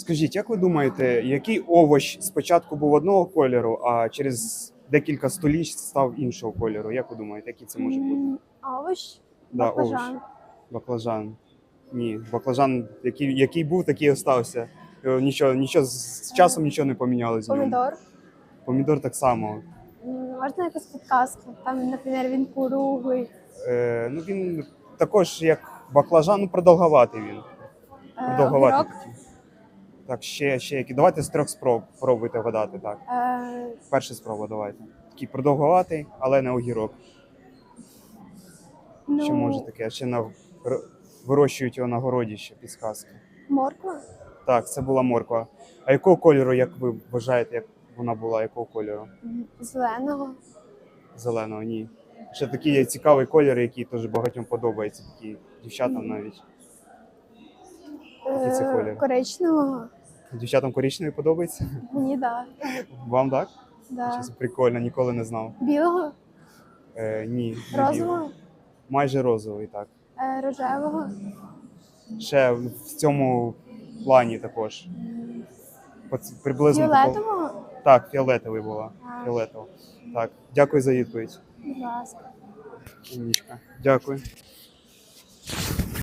Скажіть, як ви думаєте, який овоч спочатку був одного кольору, а через декілька століть став іншого кольору? Як ви думаєте, який це може бути? М, Овощ, Да, баклажан. овоч. Баклажан. Ні, баклажан, який, який був, такий і остався. Його Нічого, нічого з з часом нічого не помінялося. в ньому. Помідор. Помідор так само. М, Можна якусь підказку? Там, наприклад, він круглий. Е, ну він також як баклажан, ну продовгуватий він. Е, Продовгуватий. огірок. такий. Так, ще, ще які. Давайте з трьох спроб пробуйте вгадати. Так. Е, Перша спроба, давайте. Такий продовгуватий, але не огірок. ну, Що може таке? Ще на вирощують його на городі ще підсказки. Морква. Так, це була морква. А якого кольору, як ви вважаєте, як вона була, якого кольору? Зеленого. Зеленого? Ні. Ще такий є цікавий колір, який теж багатьом подобається, такі дівчатам навіть. Е. Коричневого. Дівчатам коричневий подобається? Мені да. Вам так? да. Щось прикольно, ніколи не знав. Білого, Е, ні. не білий. розового, Майже розовий, так. е, рожевого. Ще в цьому плані також. Поц- Приблизно такого- Фіолетового. Так, фіолетовий була. А. Фіолетово. Так, дякую за відповідь. Будь ласка. Умнічка. Дякую.